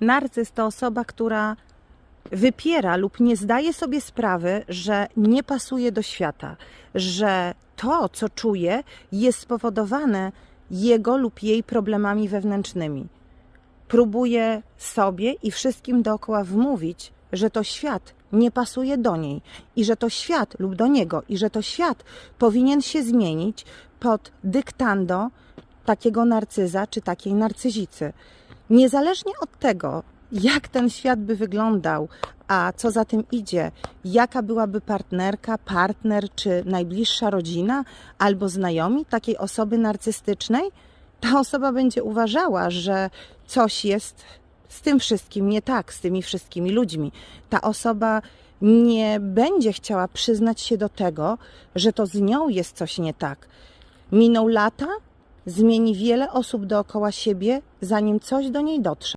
Narcyz to osoba, która wypiera lub nie zdaje sobie sprawy, że nie pasuje do świata, że to, co czuje, jest spowodowane jego lub jej problemami wewnętrznymi. Próbuje sobie i wszystkim dookoła wmówić, że to świat nie pasuje do niej i że to świat lub do niego i że to świat powinien się zmienić pod dyktando takiego narcyza czy takiej narcyzicy. Niezależnie od tego, jak ten świat by wyglądał, a co za tym idzie, jaka byłaby partnerka, partner czy najbliższa rodzina albo znajomi takiej osoby narcystycznej, ta osoba będzie uważała, że coś jest z tym wszystkim nie tak, z tymi wszystkimi ludźmi. Ta osoba nie będzie chciała przyznać się do tego, że to z nią jest coś nie tak. Miną lata, zmieni wiele osób dookoła siebie, zanim coś do niej dotrze.